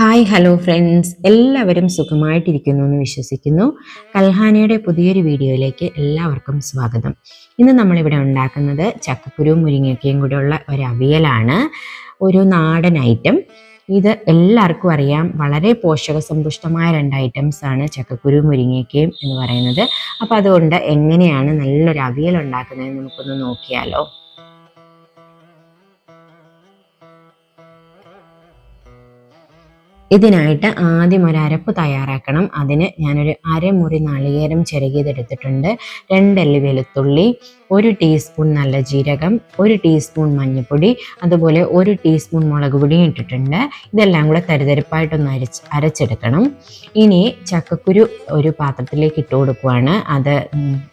Hi hello friends. എല്ലാവരും സുഖമായിട്ടിരിക്കുന്നു എന്ന് വിശ്വസിക്കുന്നു. കൽഹാനയുടെ പുതിയൊരു വീഡിയോയിലേക്ക് എല്ലാവർക്കും സ്വാഗതം. ഇന്ന് നമ്മളിവിടെ ഉണ്ടാക്കുന്നത് ചക്കക്കുരുവും മുരിങ്ങയ്ക്കയും കൂടെയുള്ള ഒരു അവിയലാണ്. ഒരു നാടൻ ഐറ്റം ഇത് എല്ലാവർക്കും അറിയാം. വളരെ പോഷക സമ്പുഷ്ടമായ രണ്ട് ഐറ്റംസ് ആണ് ചക്കക്കുരു മുരിങ്ങയ്ക്കയും എന്ന് പറയുന്നത്. അപ്പോൾ അതുകൊണ്ട് എങ്ങനെയാണ് നല്ലൊരു അവിയൽ ഉണ്ടാക്കുന്നതെന്ന് നമുക്കൊന്ന് നോക്കിയാലോ. ഇതിനായിട്ട് ആദ്യം ഒരു അരപ്പ് തയ്യാറാക്കണം. അതിന് ഞാനൊരു അരമുറി നാളികേരം ചിരകിയതെടുത്തിട്ടുണ്ട് രണ്ടല്ലി വെളുത്തുള്ളി ഒരു ടീസ്പൂൺ നല്ല ജീരകം ഒരു ടീസ്പൂൺ മഞ്ഞൾപ്പൊടി അതുപോലെ ഒരു ടീസ്പൂൺ മുളക് പൊടിയും ഇട്ടിട്ടുണ്ട്. ഇതെല്ലാം കൂടെ തരിതരിപ്പായിട്ടൊന്ന് അരച്ച് അരച്ചെടുക്കണം. ഇനി ചക്കക്കുരു ഒരു പാത്രത്തിലേക്ക് ഇട്ട് കൊടുക്കുവാണ്. അത്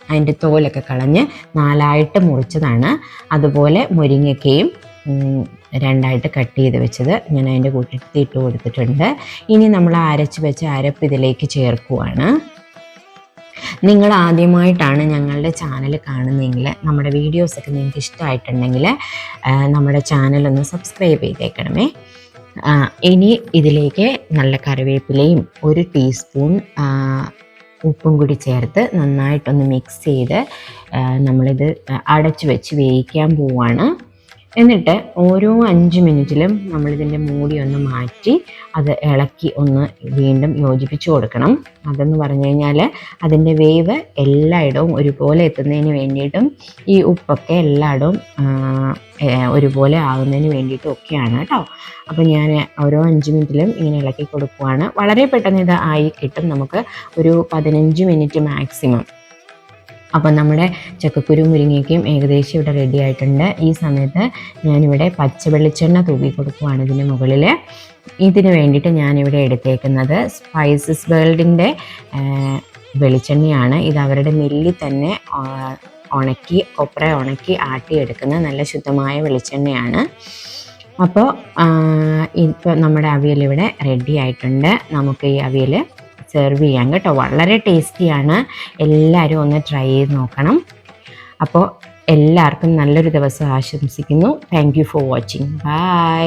അതിന്റെ തോലൊക്കെ കളഞ്ഞ് നാലായിട്ട് മുറിച്ചതാണ്. അതുപോലെ മുരിങ്ങയ്ക്കയും രണ്ടായിട്ട് കട്ട് ചെയ്ത് വെച്ചത് ഞാൻ അതിന്റെ കൂട്ടത്തിൽ ഇട്ട് കൊടുത്തിട്ടുണ്ട്. ഇനി നമ്മൾ അരച്ച് വെച്ച അരപ്പ് ഇതിലേക്ക് ചേർക്കുവാണ്. നിങ്ങൾ ആദ്യമായിട്ടാണ് ഞങ്ങളുടെ ചാനൽ കാണുന്നതെങ്കിൽ നമ്മുടെ വീഡിയോസൊക്കെ നിങ്ങൾക്ക് ഇഷ്ടമായിട്ടുണ്ടെങ്കിൽ നമ്മുടെ ചാനലൊന്ന് സബ്സ്ക്രൈബ് ചെയ്തേക്കണമേ. ഇനി ഇതിലേക്ക് നല്ല കറിവേപ്പിലയും ഒരു ടീസ്പൂൺ ഉപ്പും കൂടി ചേർത്ത് നന്നായിട്ടൊന്ന് മിക്സ് ചെയ്ത് നമ്മളിത് അടച്ചു വെച്ച് വേവിക്കാൻ പോവാണ്. എന്നിട്ട് ഓരോ അഞ്ച് മിനിറ്റിലും നമ്മളിതിന്റെ മൂടി ഒന്ന് മാറ്റി അത് ഇളക്കി ഒന്ന് വീണ്ടും യോജിപ്പിച്ച് കൊടുക്കണം. അതെന്ന് പറഞ്ഞു കഴിഞ്ഞാൽ അതിന്റെ വേവ് എല്ലായിടവും ഒരുപോലെ എത്തുന്നതിന് വേണ്ടിയിട്ടും ഈ ഉപ്പൊക്കെ എല്ലായിടവും ഒരുപോലെ ആകുന്നതിന് വേണ്ടിയിട്ടും ഒക്കെയാണ് കേട്ടോ. അപ്പോൾ ഞാൻ ഓരോ അഞ്ച് മിനിറ്റിലും ഇങ്ങനെ ഇളക്കി കൊടുക്കുവാണ്. വളരെ പെട്ടെന്ന് ഇത് ആയി കിട്ടും. നമുക്ക് ഒരു പതിനഞ്ച് മിനിറ്റ് മാക്സിമം. അപ്പം നമ്മുടെ ചക്കക്കുരു മുരിങ്ങയ്ക്കും ഏകദേശം ഇവിടെ റെഡി ആയിട്ടുണ്ട്. ഈ സമയത്ത് ഞാനിവിടെ പച്ച വെളിച്ചെണ്ണ തൂക്കി കൊടുക്കുവാണ് ഇതിന് മുകളിൽ ഇതിന് വേണ്ടിയിട്ട് ഞാനിവിടെ എടുത്തേക്കുന്നത് സ്പൈസസ് വേൾഡിന്റെ വെളിച്ചെണ്ണയാണ്. ഇത് അവരുടെ മില്ലിൽ തന്നെ ഉണക്കി കൊപ്ര ഉണക്കി ആട്ടിയെടുക്കുന്ന നല്ല ശുദ്ധമായ വെളിച്ചെണ്ണയാണ്. അപ്പോൾ ഇപ്പോൾ നമ്മുടെ അവിയൽ ഇവിടെ റെഡി ആയിട്ടുണ്ട്. നമുക്ക് ഈ അവിയൽ സെർവ് ചെയ്യാം കേട്ടോ. വളരെ ടേസ്റ്റിയാണ് എല്ലാവരും ഒന്ന് ട്രൈ ചെയ്ത് നോക്കണം. അപ്പോൾ എല്ലാവർക്കും നല്ലൊരു ദിവസം ആശംസിക്കുന്നു. Thank you for watching bye